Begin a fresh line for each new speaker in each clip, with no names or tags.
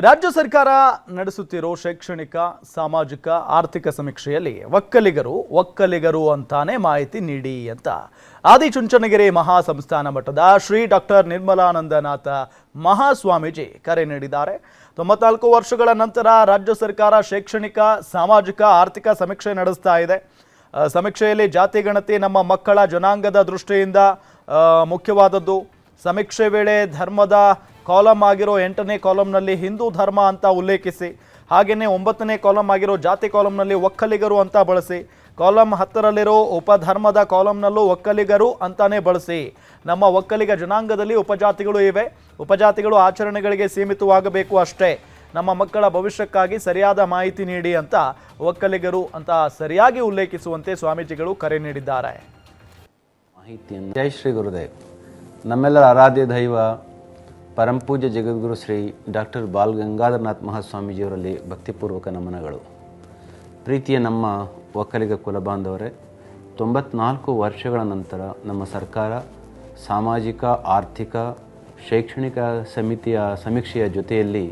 ರಾಜ್ಯ ಸರ್ಕಾರ ನಡೆಸುತ್ತಿರೋ ಶೈಕ್ಷಣಿಕ, ಸಾಮಾಜಿಕ, ಆರ್ಥಿಕ ಸಮೀಕ್ಷೆಯಲ್ಲಿ ಒಕ್ಕಲಿಗರು ಒಕ್ಕಲಿಗರು ಅಂತಾನೆ ಮಾಹಿತಿ ನೀಡಿ ಅಂತ. ಆದಿಚುಂಚನಗಿರಿ ಮಹಾಸಂಸ್ಥಾನ ಮಠದ ಶ್ರೀ ಡಾಕ್ಟರ್ ನಿರ್ಮಲಾನಂದನಾಥ ಮಹಾಸ್ವಾಮೀಜಿ ಕರೆ ನೀಡಿದ್ದಾರೆ. ತೊಂಬತ್ನಾಲ್ಕು ವರ್ಷಗಳ ನಂತರ ರಾಜ್ಯ ಸರ್ಕಾರ ಶೈಕ್ಷಣಿಕ, ಸಾಮಾಜಿಕ, ಆರ್ಥಿಕ ಸಮೀಕ್ಷೆ ನಡೆಸ್ತಾ ಇದೆ. ಸಮೀಕ್ಷೆಯಲ್ಲಿ ಜಾತಿ ಗಣತಿ ನಮ್ಮ ಮಕ್ಕಳ ಜನಾಂಗದ ದೃಷ್ಟಿಯಿಂದ ಮುಖ್ಯವಾದದ್ದು. ಸಮೀಕ್ಷೆ ವೇಳೆ ಧರ್ಮದ ಕಾಲಮ್ ಆಗಿರೋ ಎಂಟನೇ ಕಾಲಮ್ನಲ್ಲಿ ಹಿಂದೂ ಧರ್ಮ ಅಂತ ಉಲ್ಲೇಖಿಸಿ, ಹಾಗೆಯೇ ಒಂಬತ್ತನೇ ಕಾಲಮ್ ಆಗಿರೋ ಜಾತಿ ಕಾಲಮ್ನಲ್ಲಿ ಒಕ್ಕಲಿಗರು ಅಂತ ಬಳಸಿ ಕಾಲಮ್ ಹತ್ತರಲ್ಲಿರೋ ಉಪಧರ್ಮದ ಕಾಲಮ್ನಲ್ಲೂ ಒಕ್ಕಲಿಗರು ಅಂತಾನೆ ಬಳಸಿ. ನಮ್ಮ ಒಕ್ಕಲಿಗ ಜನಾಂಗದಲ್ಲಿ ಉಪಜಾತಿಗಳು ಇವೆ, ಉಪಜಾತಿಗಳು ಆಚರಣೆಗಳಿಗೆ ಸೀಮಿತವಾಗಬೇಕು ಅಷ್ಟೇ. ನಮ್ಮ ಮಕ್ಕಳ ಭವಿಷ್ಯಕ್ಕಾಗಿ ಸರಿಯಾದ ಮಾಹಿತಿ ನೀಡಿ ಅಂತ ಒಕ್ಕಲಿಗರು ಅಂತ ಸರಿಯಾಗಿ ಉಲ್ಲೇಖಿಸುವಂತೆ ಸ್ವಾಮೀಜಿಗಳು ಕರೆ ನೀಡಿದ್ದಾರೆ.
ಮಾಹಿತಿಯನ್ನು ಜೈ ಶ್ರೀ ಗುರುದೇವ್. ನಮ್ಮೆಲ್ಲರ ಆರಾಧ್ಯ ದೈವ ಪರಂಪೂಜ್ಯ ಜಗದ್ಗುರು ಶ್ರೀ ಡಾಕ್ಟರ್ ಬಾಲ್ ಗಂಗಾಧರನಾಥ್ ಮಹಾಸ್ವಾಮೀಜಿಯವರಲ್ಲಿ ಭಕ್ತಿಪೂರ್ವಕ ನಮನಗಳು. ಪ್ರೀತಿಯ ನಮ್ಮ ಒಕ್ಕಲಿಗ ಕುಲಬಾಂಧವರೇ, ತೊಂಬತ್ನಾಲ್ಕು ವರ್ಷಗಳ ನಂತರ ನಮ್ಮ ಸರ್ಕಾರ ಸಾಮಾಜಿಕ, ಆರ್ಥಿಕ, ಶೈಕ್ಷಣಿಕ ಸಮಿತಿಯ ಸಮೀಕ್ಷೆಯ ಜೊತೆಯಲ್ಲಿ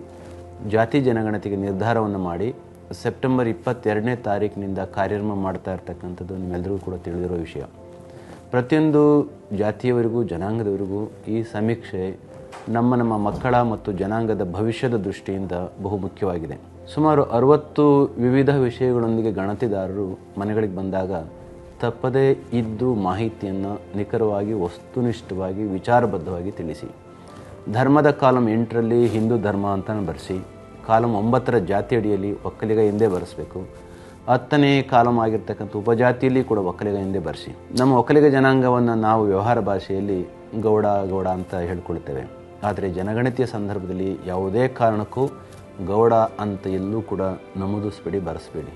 ಜಾತಿ ಜನಗಣತಿಗೆ ನಿರ್ಧಾರವನ್ನು ಮಾಡಿ ಸೆಪ್ಟೆಂಬರ್ ಇಪ್ಪತ್ತೆರಡನೇ ತಾರೀಕಿನಿಂದ ಕಾರ್ಯಕ್ರಮ ಮಾಡ್ತಾ ಇರ್ತಕ್ಕಂಥದ್ದು ನಿಮ್ಮೆಲ್ಲರಿಗೂ ಕೂಡ ತಿಳಿದಿರೋ ವಿಷಯ. ಪ್ರತಿಯೊಂದು ಜಾತಿಯವರಿಗೂ, ಜನಾಂಗದವರಿಗೂ ಈ ಸಮೀಕ್ಷೆ ನಮ್ಮ ನಮ್ಮ ಮಕ್ಕಳ ಮತ್ತು ಜನಾಂಗದ ಭವಿಷ್ಯದ ದೃಷ್ಟಿಯಿಂದ ಬಹು ಮುಖ್ಯವಾಗಿದೆ. ಸುಮಾರು ಅರವತ್ತು ವಿವಿಧ ವಿಷಯಗಳೊಂದಿಗೆ ಗಣತಿದಾರರು ಮನೆಗಳಿಗೆ ಬಂದಾಗ ತಪ್ಪದೇ ಇದ್ದು ಮಾಹಿತಿಯನ್ನು ನಿಖರವಾಗಿ, ವಸ್ತುನಿಷ್ಠವಾಗಿ, ವಿಚಾರಬದ್ಧವಾಗಿ ತಿಳಿಸಿ. ಧರ್ಮದ ಕಾಲಂ ಎಂಟರಲ್ಲಿ ಹಿಂದೂ ಧರ್ಮ ಅಂತ ಬರೆಸಿ, ಕಾಲಂ ಒಂಬತ್ತರ ಜಾತಿ ಅಡಿಯಲ್ಲಿ ಒಕ್ಕಲಿಗ ಎಂದೇ ಬರೆಸಬೇಕು, ಹತ್ತನೇ ಕಾಲಂ ಆಗಿರ್ತಕ್ಕಂಥ ಉಪಜಾತಿಯಲ್ಲಿ ಕೂಡ ಒಕ್ಕಲಿಗ ಎಂದೇ ಬರೆಸಿ. ನಮ್ಮ ಒಕ್ಕಲಿಗ ಜನಾಂಗವನ್ನು ನಾವು ವ್ಯವಹಾರ ಭಾಷೆಯಲ್ಲಿ ಗೌಡ ಗೌಡ ಅಂತ ಹೇಳ್ಕೊಳ್ತೇವೆ. ಆದರೆ ಜನಗಣತಿಯ ಸಂದರ್ಭದಲ್ಲಿ ಯಾವುದೇ ಕಾರಣಕ್ಕೂ ಗೌಡ ಅಂತ ಎಲ್ಲೂ ಕೂಡ ನಮೂದಿಸಬೇಡಿ, ಬರೆಸಬೇಡಿ.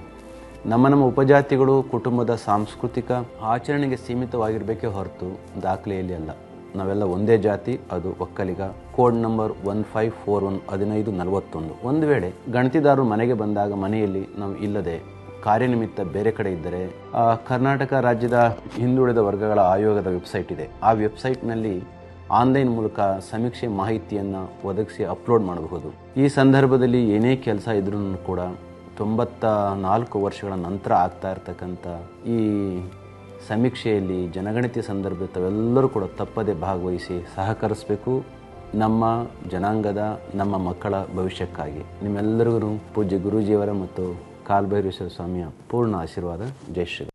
ನಮ್ಮ ನಮ್ಮ ಉಪಜಾತಿಗಳು, ಕುಟುಂಬದ ಸಾಂಸ್ಕೃತಿಕ ಆಚರಣೆಗೆ ಸೀಮಿತವಾಗಿರಬೇಕೇ ಹೊರತು ದಾಖಲೆಯಲ್ಲಿ ಅಲ್ಲ. ನಾವೆಲ್ಲ ಒಂದೇ ಜಾತಿ, ಅದು Vokkaliga. Code number one five four one ಹದಿನೈದು ನಲವತ್ತೊಂದು. ಒಂದು ವೇಳೆ ಗಣತಿದಾರರು ಮನೆಗೆ ಬಂದಾಗ ಮನೆಯಲ್ಲಿ ನಾವು ಇಲ್ಲದೆ ಕಾರ್ಯನಿಮಿತ್ತ ಬೇರೆ ಕಡೆ ಇದ್ದರೆ ಕರ್ನಾಟಕ ರಾಜ್ಯದ ಹಿಂದುಳಿದ ವರ್ಗಗಳ ಆಯೋಗದ ವೆಬ್ಸೈಟ್ ಇದೆ. ಆ ವೆಬ್ಸೈಟ್ನಲ್ಲಿ ಆನ್ಲೈನ್ ಮೂಲಕ ಸಮೀಕ್ಷೆ ಮಾಹಿತಿಯನ್ನು ಒದಗಿಸಿ ಅಪ್ಲೋಡ್ ಮಾಡಬಹುದು. ಈ ಸಂದರ್ಭದಲ್ಲಿ ಏನೇ ಕೆಲಸ ಇದ್ರೂ ಕೂಡ ತೊಂಬತ್ತ ನಾಲ್ಕು ವರ್ಷಗಳ ನಂತರ ಆಗ್ತಾ ಇರತಕ್ಕಂಥ ಈ ಸಮೀಕ್ಷೆಯಲ್ಲಿ ಜನಗಣತಿ ಸಂದರ್ಭ ತಾವೆಲ್ಲರೂ ಕೂಡ ತಪ್ಪದೆ ಭಾಗವಹಿಸಿ ಸಹಕರಿಸಬೇಕು. ನಮ್ಮ ಜನಾಂಗದ, ನಮ್ಮ ಮಕ್ಕಳ ಭವಿಷ್ಯಕ್ಕಾಗಿ. ನಿಮ್ಮೆಲ್ಲರಿಗೂ ಪೂಜ್ಯ ಗುರುಜಿಯವರ ಮತ್ತು ಕಾಲ್ಭೈರೇಶ್ವರ ಸ್ವಾಮಿಯ ಪೂರ್ಣ ಆಶೀರ್ವಾದ. ಜೈ ಶ್ರೀ